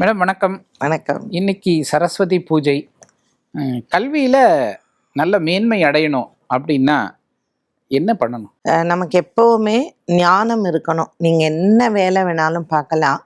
Madam வணக்கம். வணக்கம். இன்னைக்கு சரஸ்வதி பூஜை. கல்வியில நல்ல மேன்மை அடையணும் அப்படின்னா என்ன பண்ணணும்? நமக்கு எப்போவுமே ஞானம் இருக்கணும். நீங்கள் என்ன வேலை வேணாலும் பார்க்கலாம்.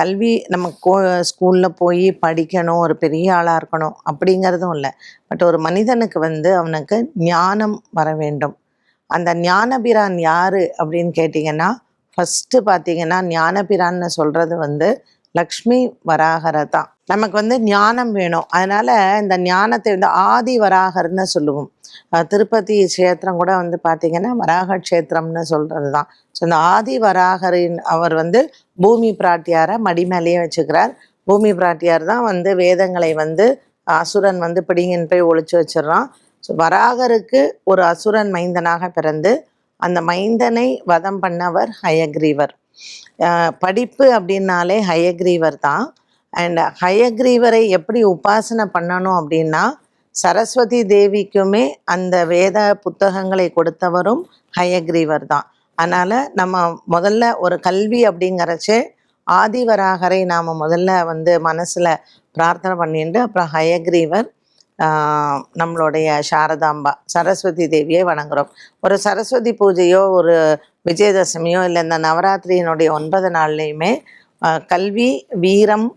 கல்வி நம்ம கோ ஸ்கூலில் போய் படிக்கணும் ஒரு பெரிய ஆளாக இருக்கணும் அப்படிங்கிறதும் இல்லை. பட் ஒரு மனிதனுக்கு வந்து அவனுக்கு ஞானம் வர வேண்டும். அந்த ஞானபிரான் யார் அப்படின்னு கேட்டிங்கன்னா ஃபஸ்ட்டு பார்த்தீங்கன்னா ஞானபிரான்னு சொல்கிறது வந்து லக்ஷ்மி வராகரை தான் நமக்கு வந்து ஞானம் வேணும். அதனால் இந்த ஞானத்தை வந்து ஆதி வராகர்னு சொல்லுவோம். திருப்பதி கஷேத்திரம் கூட வந்து பார்த்தீங்கன்னா வராக கஷேத்திரம்னு சொல்கிறது தான் ஸோ இந்த ஆதி வராகரின் அவர் வந்து பூமி பிராட்டியாரை மடி மேலேயே வச்சுக்கிறார். பூமி பிராட்டியார் தான் வந்து வேதங்களை வந்து அசுரன் வந்து பிடிங்கன்னு போய் ஒழிச்சு வச்சிடுறான். ஸோ வராகருக்கு ஒரு அசுரன் மைந்தனாக பிறந்து அந்த மைந்தனை வதம் பண்ணவர் ஹயக்ரீவர். படிப்பு அப்படின்னாலே ஹயக்ரீவர் தான். அண்ட் ஹயக்ரீவரை எப்படி உபாசனை பண்ணணும் அப்படின்னா சரஸ்வதி தேவிக்குமே அந்த வேத புத்தகங்களை கொடுத்தவரும் ஹயக்ரீவர் தான். அதனால் நம்ம முதல்ல ஒரு கல்வி அப்படிங்கிறச்சே ஆதிவராகரை நாம் முதல்ல வந்து மனசில் பிரார்த்தனை பண்ணிட்டு அப்புறம் ஹயக்ரீவர் நம்மளுடைய சாரதாம்பா சரஸ்வதி தேவியை வணங்குறோம். ஒரு சரஸ்வதி பூஜையோ ஒரு விஜயதசமியோ இல்லை இந்த நவராத்திரியினுடைய ஒன்பது நாள்லையுமே கல்வி வீரம்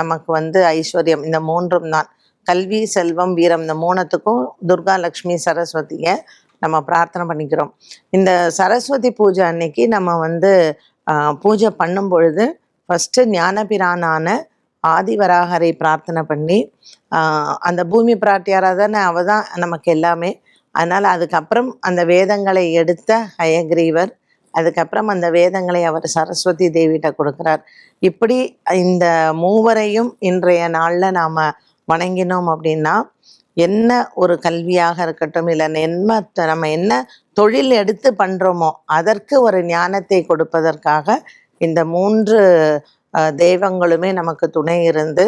நமக்கு வந்து ஐஸ்வர்யம் இந்த மூன்றும் தான். கல்வி செல்வம் வீரம் இந்த மூணத்துக்கும் துர்கா லக்ஷ்மி சரஸ்வதியை நம்ம பிரார்த்தனை பண்ணிக்கிறோம். இந்த சரஸ்வதி பூஜை அன்னைக்கு நம்ம வந்து பூஜை பண்ணும் பொழுது ஃபஸ்ட்டு ஞானபிரானான ஆதிவராகரை பிரார்த்தனை பண்ணி அந்த பூமி பிராட்டியாராக தானே அவ தான் நமக்கு எல்லாமே. அதனால் அதுக்கப்புறம் அந்த வேதங்களை எடுத்த ஹயக்ரீவர் அதுக்கப்புறம் அந்த வேதங்களை அவர் சரஸ்வதி தேவிகிட்ட கொடுக்குறார். இப்படி இந்த மூவரையும் இன்றைய நாளில் நாம் வணங்கினோம் அப்படின்னா என்ன ஒரு கல்வியாக இருக்கட்டும் இல்லை என்ன நம்ம என்ன தொழில் எடுத்து பண்ணுறோமோ அதற்கு ஒரு ஞானத்தை கொடுப்பதற்காக இந்த மூன்று தெய்வங்களுமே நமக்கு துணை இருந்து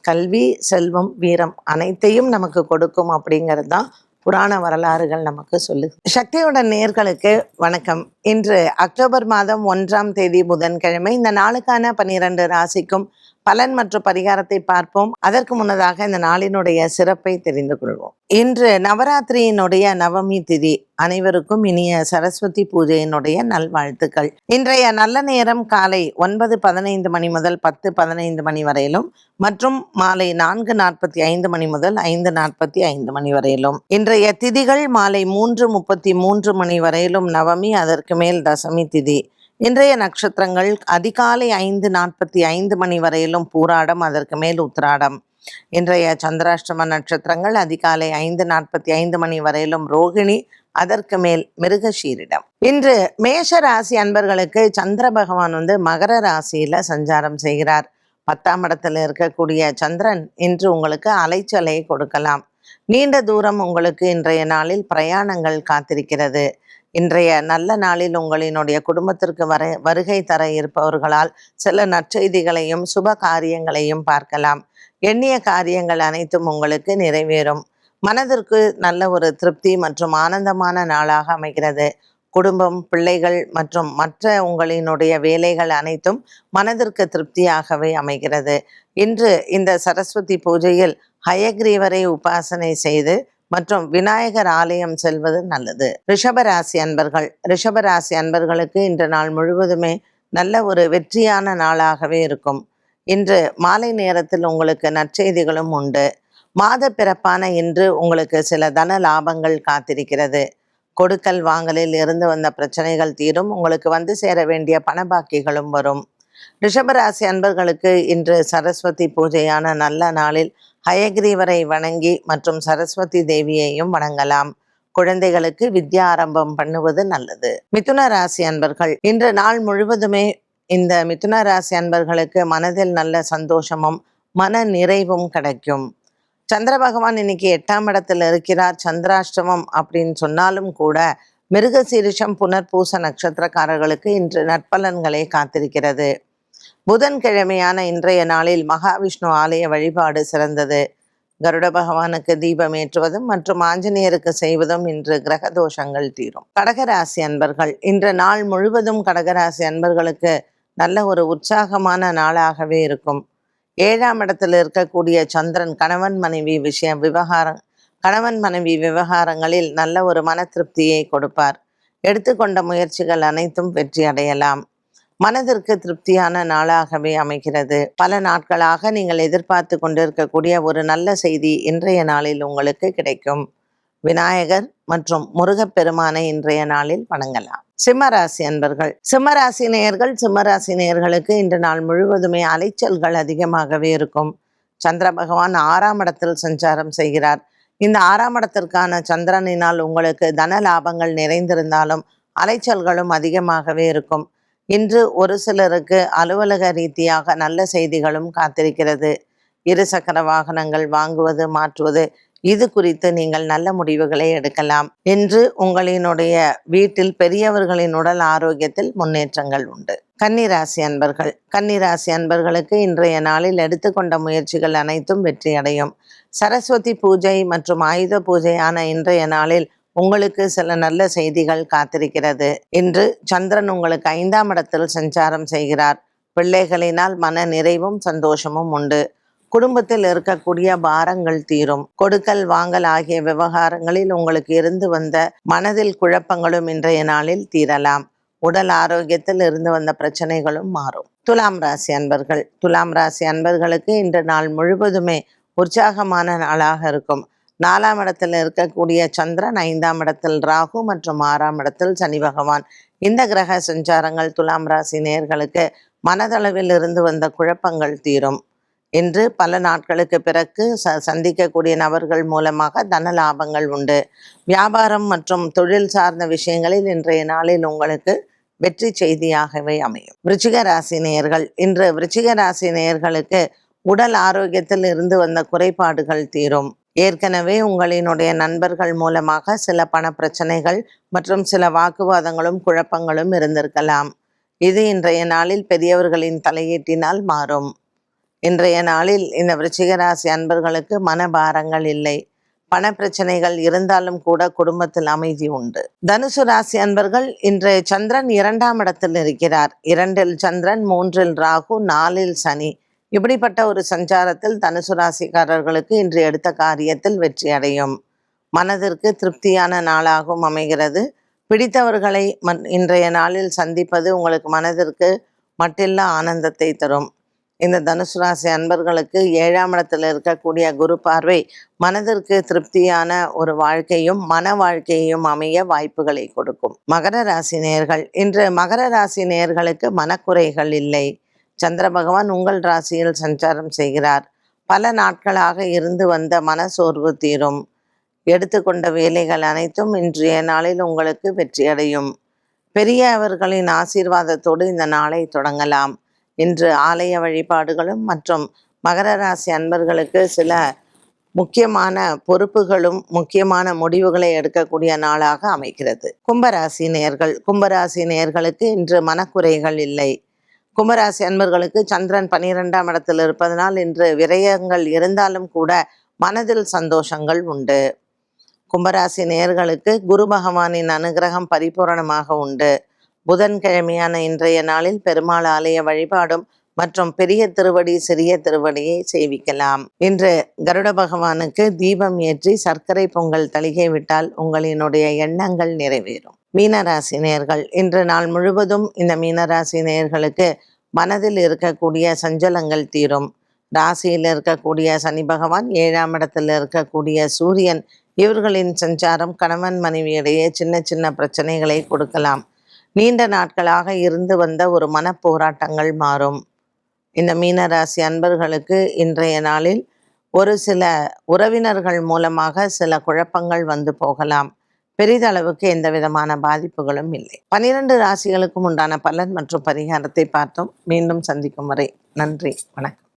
கல்வி செல்வம் வீரம் அனைத்தையும் நமக்கு கொடுக்கும் அப்படிங்கிறது தான் புராண வரலாறுகள் நமக்கு சொல்லு சக்தியோட நேர்களுக்கு வணக்கம். இன்று அக்டோபர் மாதம் ஒன்றாம் தேதி புதன்கிழமை. இந்த நாளுக்கான பன்னிரண்டு ராசிக்கும் பலன் மற்றும் பரிகாரத்தை பார்ப்போம். அதற்கு முன்னதாக இந்த நாளினுடைய சிறப்பை தெரிந்து கொள்வோம். இன்று நவராத்திரியினுடைய நவமி திதி. அனைவருக்கும் இனிய சரஸ்வதி பூஜையினுடைய நல்வாழ்த்துக்கள். இன்றைய நல்ல நேரம் காலை ஒன்பது பதினைந்து மணி முதல் பத்து பதினைந்து மணி வரையிலும் மற்றும் மாலை நான்கு நாற்பத்தி ஐந்து மணி முதல் ஐந்து நாற்பத்தி ஐந்து மணி வரையிலும். இன்றைய திதிகள் மாலை மூன்று முப்பத்தி மூன்று மணி வரையிலும் நவமி அதற்கு மேல் தசமி திதி. இன்றைய நட்சத்திரங்கள் அதிகாலை ஐந்து நாற்பத்தி ஐந்து மணி வரையிலும் பூராடம் அதற்கு மேல் உத்திராடம். இன்றைய சந்திராஷ்டம நட்சத்திரங்கள் அதிகாலை ஐந்து நாற்பத்தி ஐந்து மணி வரையிலும் ரோகிணி அதற்கு மேல் மிருகஷீரிடம் இன்று மேஷ ராசி அன்பர்களுக்கு சந்திர பகவான் வந்து மகர ராசியில சஞ்சாரம் செய்கிறார். பத்தாம் இடத்துல இருக்கக்கூடிய சந்திரன் இன்று உங்களுக்கு அலைச்சலை கொடுக்கலாம். நீண்ட தூரம் உங்களுக்கு இன்றைய நாளில் பிரயாணங்கள் காத்திருக்கிறது. இன்றைய நல்ல நாளில் உங்களினுடைய குடும்பத்திற்கு வர வருகை தர இருப்பவர்களால் சில நற்செய்திகளையும் சுப காரியங்களையும் பார்க்கலாம். எண்ணிய காரியங்கள் அனைத்தும் உங்களுக்கு நிறைவேறும். மனதிற்கு நல்ல ஒரு திருப்தி மற்றும் ஆனந்தமான நாளாக அமைகிறது. குடும்பம் பிள்ளைகள் மற்றும் மற்ற உங்களினுடைய வேலைகள் அனைத்தும் மனதிற்கு திருப்தியாகவே அமைகிறது. இன்று இந்த சரஸ்வதி பூஜையில் ஹயக்ரீவரை உபாசனை செய்து மற்றும் விநாயகர் ஆலயம் செல்வது நல்லது. ரிஷபராசி அன்பர்கள் ரிஷபராசி அன்பர்களுக்கு இன்று நாள் முழுவதுமே நல்ல ஒரு வெற்றியான நாளாகவே இருக்கும். இன்று மாலை நேரத்தில் உங்களுக்கு நற்செய்திகளும் உண்டு. மாத பிறப்பான இன்று உங்களுக்கு சில தன லாபங்கள் காத்திருக்கிறது. கொடுக்கல் வாங்கலில் இருந்து வந்த பிரச்சனைகள் தீரும் உங்களுக்கு வந்து சேர வேண்டிய பணபாக்கிகளும் வரும். ரிஷபராசி அன்பர்களுக்கு இன்று சரஸ்வதி பூஜையான நல்ல நாளில் ஹயக்ரீவரை வணங்கி மற்றும் சரஸ்வதி தேவியையும் வணங்கலாம். குழந்தைகளுக்கு வித்யா ஆரம்பம் பண்ணுவது நல்லது. மிதுன ராசி அன்பர்கள் இன்று நாள் முழுவதுமே இந்த மிதுன ராசி அன்பர்களுக்கு மனதில் நல்ல சந்தோஷமும் மன நிறைவும் கிடைக்கும். சந்திர பகவான் இன்னைக்கு எட்டாம் இடத்துல இருக்கிறார். சந்திராஷ்டமம் அப்படின்னு சொன்னாலும் கூட மிருகசீரிஷம் புனர்பூச நட்சத்திரக்காரர்களுக்கு இன்று நற்பலன்களை காத்திருக்கிறது. புதன்கிழமையான இன்றைய நாளில் மகாவிஷ்ணு ஆலய வழிபாடு சிறந்தது. கருட பகவானுக்கு தீபம் ஏற்றுவதும் மற்றும் ஆஞ்சநேயருக்கு செய்வதும் இன்று கிரக தோஷங்கள் தீரும். கடகராசி அன்பர்கள் இன்று நாள் முழுவதும் கடகராசி அன்பர்களுக்கு நல்ல ஒரு உற்சாகமான நாளாகவே இருக்கும். ஏழாம் இடத்தில் இருக்கக்கூடிய சந்திரன் கணவன் மனைவி விஷயம் விவகாரம் கணவன் மனைவி விவகாரங்களில் நல்ல ஒரு மன திருப்தியை கொடுப்பார். எடுத்துக்கொண்ட முயற்சிகள் அனைத்தும் வெற்றி அடையலாம். மனதிற்கு திருப்தியான நாளாகவே அமைகிறது. பல நாட்களாக நீங்கள் எதிர்பார்த்து கொண்டிருக்கக்கூடிய ஒரு நல்ல செய்தி இன்றைய நாளில் உங்களுக்கு கிடைக்கும். விநாயகர் மற்றும் முருகப்பெருமானை இன்றைய நாளில் வணங்கலாம். சிம்மராசி அன்பர்கள் சிம்மராசி நேயர்கள் சிம்மராசி நேயர்களுக்கு இன்று நாள் முழுவதுமே அலைச்சல்கள் அதிகமாகவே இருக்கும். சந்திர பகவான் ஆறாம் இடத்தில் சஞ்சாரம் செய்கிறார். இந்த ஆறாம் இடத்திற்கான சந்திரனினால் உங்களுக்கு தன லாபங்கள் நிறைந்திருந்தாலும் அலைச்சல்களும் அதிகமாகவே இருக்கும். இன்று ஒரு சிலருக்கு அலுவலக ரீதியாக நல்ல செய்திகளும் காத்திருக்கிறது. இருசக்கர வாகனங்கள் வாங்குவது மாற்றுவது இது குறித்து நீங்கள் நல்ல முடிவுகளை எடுக்கலாம். என்று உங்களினுடைய வீட்டில் பெரியவர்களின் உடல் ஆரோக்கியத்தில் முன்னேற்றங்கள் உண்டு. கன்னிராசி அன்பர்கள். கன்னிராசி அன்பர்களுக்கு இன்றைய நாளில் எடுத்துக்கொண்ட முயற்சிகள் அனைத்தும் வெற்றியடையும். சரஸ்வதி பூஜை மற்றும் ஆயுத பூஜையான இன்றைய நாளில் உங்களுக்கு சில நல்ல செய்திகள் காத்திருக்கிறது. இன்று சந்திரன் உங்களுக்கு ஐந்தாம் இடத்தில் சஞ்சாரம் செய்கிறார். பிள்ளைகளினால் மன நிறைவும் சந்தோஷமும் உண்டு. குடும்பத்தில் இருக்கக்கூடிய பாரங்கள் தீரும். கொடுக்கல் வாங்கல் ஆகிய விவகாரங்களில் உங்களுக்கு இருந்து வந்த மனதில் குழப்பங்களும் இன்றைய நாளில் தீரலாம். உடல் ஆரோக்கியத்தில் இருந்து வந்த பிரச்சனைகளும் மாறும். துலாம் ராசி அன்பர்கள். துலாம் ராசி அன்பர்களுக்கு இன்று நாள் முழுவதுமே உற்சாகமான நாளாக இருக்கும். நாலாம் இடத்தில் இருக்கக்கூடிய சந்திரன் ஐந்தாம் இடத்தில் ராகு மற்றும் ஆறாம் இடத்தில் சனி பகவான். இந்த கிரக சஞ்சாரங்கள் துலாம் ராசி நேர்களுக்கு மனதளவில் இருந்து வந்த குழப்பங்கள் தீரும். இன்று பல நாட்களுக்கு பிறகு ச சந்திக்கக்கூடிய நபர்கள் மூலமாக தன லாபங்கள் உண்டு. வியாபாரம் மற்றும் தொழில் சார்ந்த விஷயங்களில் இன்றைய நாளில் உங்களுக்கு வெற்றி செய்தியாகவே அமையும். விருச்சிக ராசி நேயர்கள் இன்று விருச்சிக ராசி நேயர்களுக்கு உடல் ஆரோக்கியத்தில் இருந்து வந்த குறைபாடுகள் தீரும். ஏற்கனவே உங்களினுடைய நண்பர்கள் மூலமாக சில பண பிரச்சனைகள் மற்றும் சில வாக்குவாதங்களும் குழப்பங்களும் இருந்திருக்கலாம். இது இன்றைய நாளில் பெரியவர்களின் தலையீட்டினால் மாறும். இன்றைய நாளில் இந்த விருச்சிகராசி அன்பர்களுக்கு மனபாரங்கள் இல்லை. பண பிரச்சனைகள் இருந்தாலும் கூட குடும்பத்தில் அமைதி உண்டு. தனுசு ராசி அன்பர்கள் இன்று சந்திரன் இரண்டாம் இடத்தில் இருக்கிறார். இரண்டில் சந்திரன் மூன்றில் ராகு நாலில் சனி. இப்படிப்பட்ட ஒரு சஞ்சாரத்தில் தனுசு ராசிக்காரர்களுக்கு இன்று எடுத்த காரியத்தில் வெற்றி அடையும். மனதிற்கு திருப்தியான நாளாகவும் அமைகிறது. பிடித்தவர்களை மன் இன்றைய நாளில் சந்திப்பது உங்களுக்கு மனதிற்கு மட்டில்லா ஆனந்தத்தை தரும். இந்த தனுசு ராசி அன்பர்களுக்கு ஏழாம் இடத்தில் இருக்கக்கூடிய குரு பார்வை மனதிற்கு திருப்தியான ஒரு வாழ்க்கையும் மன வாழ்க்கையும் அமைய வாய்ப்புகளை கொடுக்கும். மகர ராசி நேர்கள் இன்று மகர ராசி நேர்களுக்கு மனக்குறைகள் இல்லை. சந்திர பகவான் உங்கள் ராசியில் சஞ்சாரம் செய்கிறார். பல நாட்களாக இருந்து வந்த மனசோர்வு தீரும். எடுத்துக்கொண்ட வேலைகள் அனைத்தும் இன்றைய நாளில் உங்களுக்கு வெற்றியடையும். பெரியவர்களின் ஆசீர்வாதத்தோடு இந்த நாளை தொடங்கலாம். இன்று ஆலய வழிபாடுகளும் மற்றும் மகர ராசி அன்பர்களுக்கு சில முக்கியமான பொறுப்புகளும் முக்கியமான முடிவுகளை எடுக்கக்கூடிய நாளாக அமைகிறது. கும்பராசி நேர்கள் கும்பராசி நேர்களுக்கு இன்று மனக்குறைகள் இல்லை. கும்பராசி அன்பர்களுக்கு சந்திரன் பனிரெண்டாம் இடத்தில் இருப்பதனால் இன்று விரயங்கள் இருந்தாலும் கூட மனதில் சந்தோஷங்கள் உண்டு. கும்பராசி நேர்களுக்கு குரு பகவானின் அனுகிரகம் பரிபூரணமாக உண்டு. புதன்கிழமையான இன்றைய நாளில் பெருமாள் ஆலய வழிபாடும் மற்றும் பெரிய திருவடி சிறிய திருவடியை சேவிக்கலாம். இன்று கருட பகவானுக்கு தீபம் ஏற்றி சர்க்கரை பொங்கல் தளிகை விட்டால் உங்களினுடைய எண்ணங்கள் நிறைவேறும். மீனராசி நேர்கள் இன்று நாள் முழுவதும் இந்த மீனராசி நேர்களுக்கு மனதில் இருக்கக்கூடிய சஞ்சலங்கள் தீரும். ராசியில் இருக்கக்கூடிய சனி பகவான் ஏழாம் இடத்தில் இருக்கக்கூடிய சூரியன் இவர்களின் சஞ்சாரம் கணவன் மனைவியிடையே சின்ன சின்ன பிரச்சனைகளை கொடுக்கலாம். நீண்ட நாட்களாக இருந்து வந்த ஒரு மனப்போராட்டங்கள் மாறும். இந்த மீனராசி அன்பர்களுக்கு இன்றைய நாளில் ஒரு சில உறவினர்கள் மூலமாக சில குழப்பங்கள் வந்து போகலாம். பெரிதளவுக்கு எந்த விதமான பாதிப்புகளும் இல்லை. பனிரெண்டு ராசிகளுக்கும் உண்டான பலன் மற்றும் பரிகாரத்தை பார்த்தோம். மீண்டும் சந்திக்கும் வரை நன்றி. வணக்கம்.